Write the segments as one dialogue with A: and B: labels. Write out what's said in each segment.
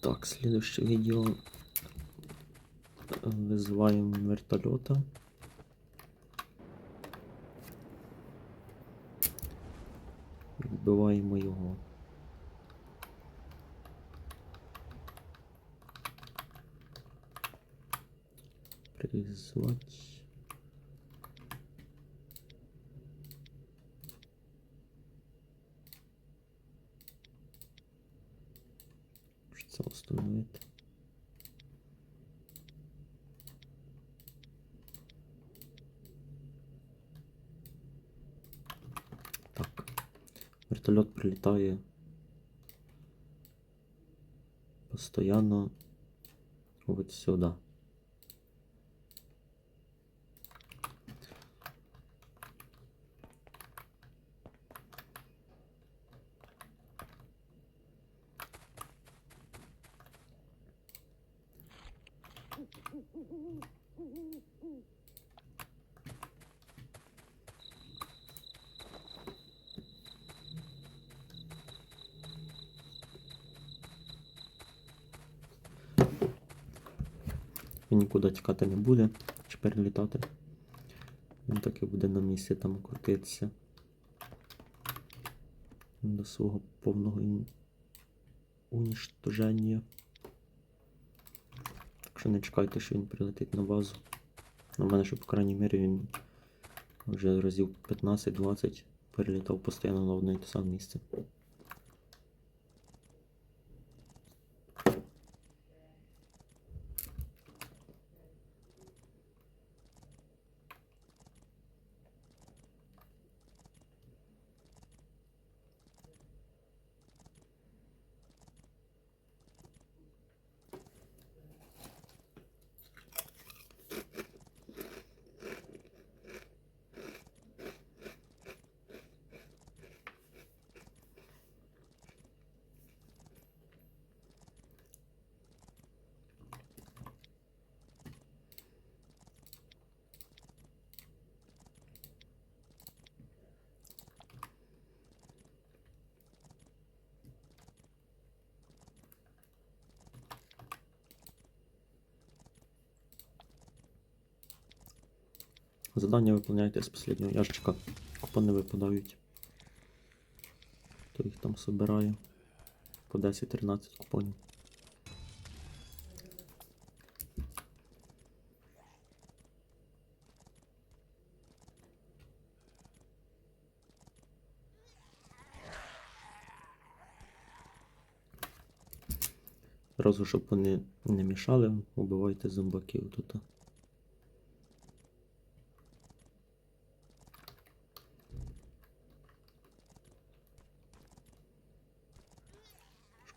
A: Так, следующее видео. Э, Вызываем вертолета. Вбиваємо його. Призвать. Що це установити? Так. Вертольот прилітає постоянно от сюди. Він нікуди тікати не буде, чи перелітати. Він так і буде на місці там крутитися. До свого повного уніштоження. Так що не чекайте, що він прилетить на базу. На мене, що, по крайній мірі, він вже разів 15-20 перелітав постійно на одне і те саме місце. Задання виконуйте з останнього ящика. Купони випадають. Хто їх там собирає? По 10-13 купонів. Зразу, щоб вони не мішали, убивайте зомбаків тут.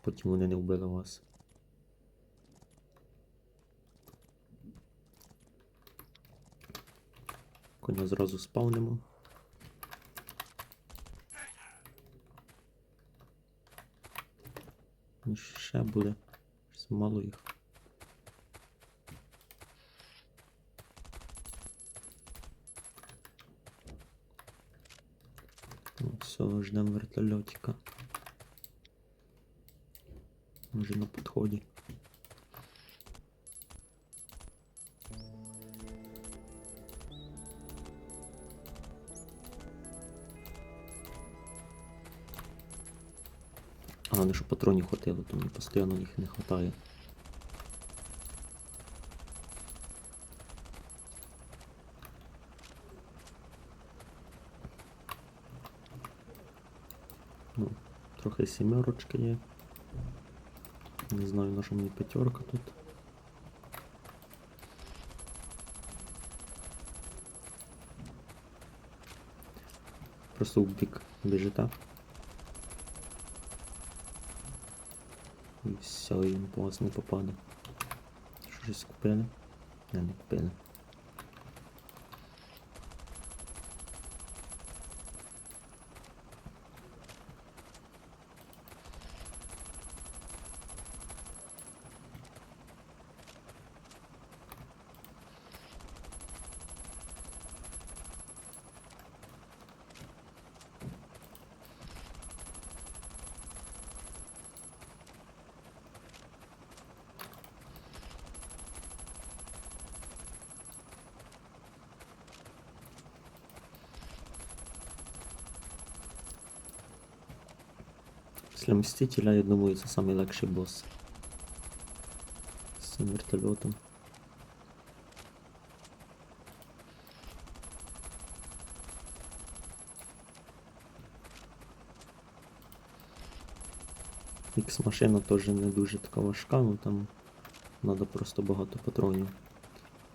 A: Потім вони не вбили вас. Коня зразу спавнимо. І ще буде. Щось Мало їх. Ну, все, ждемо вертольотика. Вже на підході. А, не щоб патронів хватило, то мені постійно їх не вистачає. Ну, трохи сімерочки є. Не знаю, на що мені п'ятерка тут. Просто в бік біжите. І все, і він по вас не попаде. Що щось купили? Не, не купили. Після Мстителя, я думаю, це найлегший босс. З цим вертольотом. Ікс машина теж не дуже така важка, ну там треба просто багато патронів.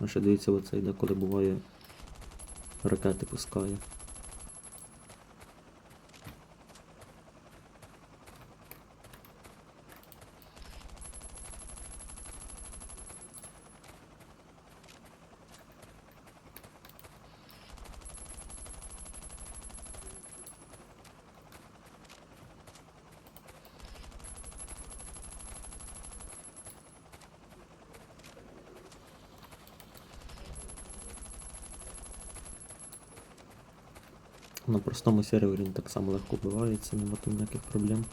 A: А ще дивіться, оце йде, коли буває ракети пускає. На простому сервері він так само легко вбивається, нема там ніяких проблем.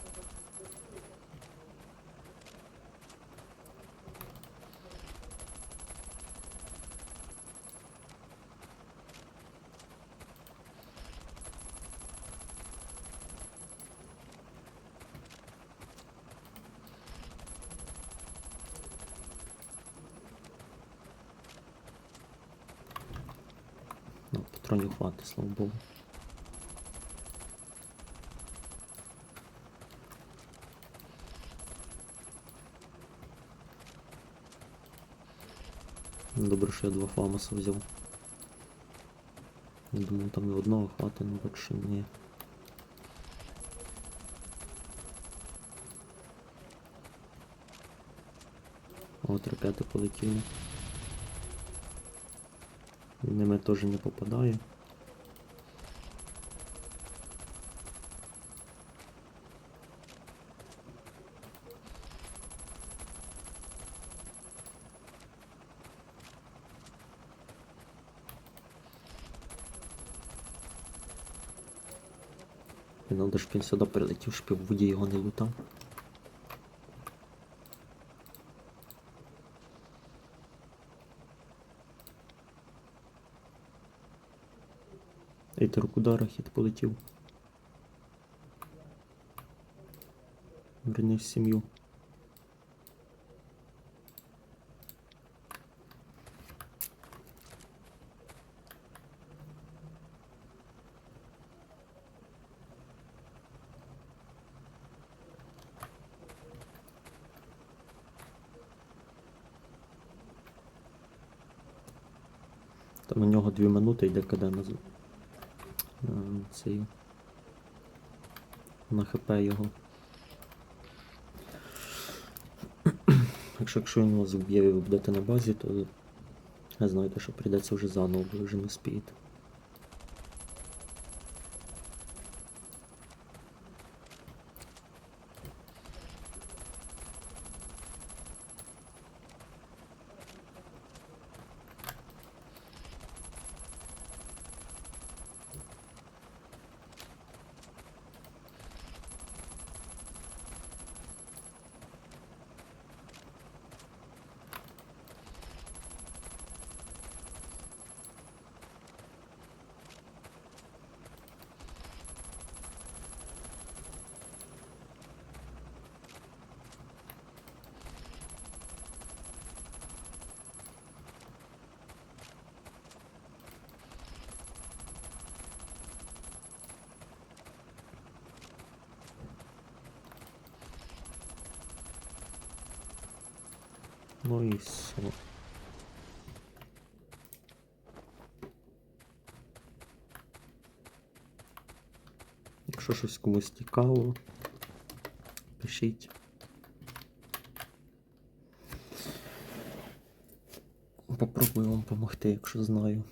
A: Ну, патронів хватить, слава Богу. Добре, що я два фамаса взяв. Я думав, там і одного хватить, ну бачу, що ні. От ракети полетіли. Ними теж не попадаю. І надо, щоб він сюди прилетів, щоб в воді його не лутав. Ейтеру куди хід полетів? Вернись в сім'ю. У нього дві минути йде КД на е, цей на ХП його. Якщо, якщо він вас вб'є ви будете на базі, то знаєте, що прийдеться вже заново, ви вже не спієте. Ну і все. Якщо щось комусь цікаво, пишіть. Попробую вам допомогти, якщо знаю.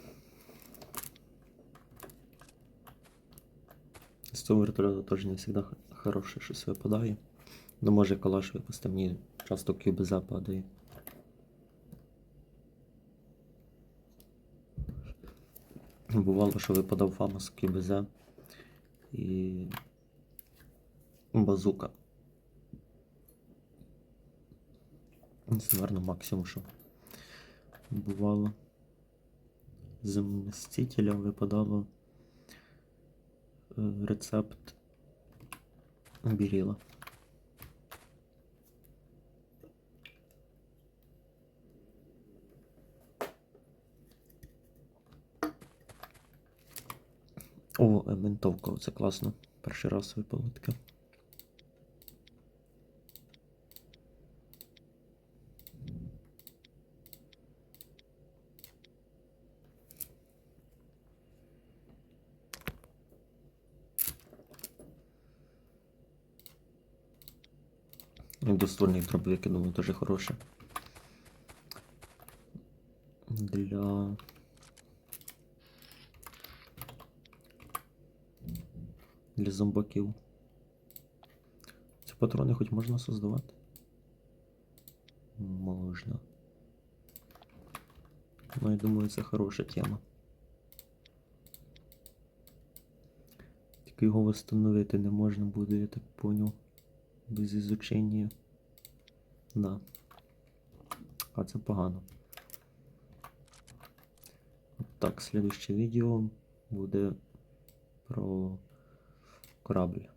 A: З цього вертольоту теж не завжди хороше щось випадає. Ну може калаш випусти, мені часто QBZ падає. Бувало, що випадав фамос QBZ і базука. Це, наверно, максимум, що бувало. З Мстителя випадало е, рецепт Біріла. О, ментовка, це класно. Перший раз випало таке. І Двоствольний дробовик, я думаю, дуже хороше. Для. Для зомбаків. Ці патрони хоч можна создавати? Можна. Ну, я думаю, це хороша тема. Тільки його встановити не можна буде, я так понял. Без ізучення. Да. А це погано. Так, слідуще відео буде про корабль.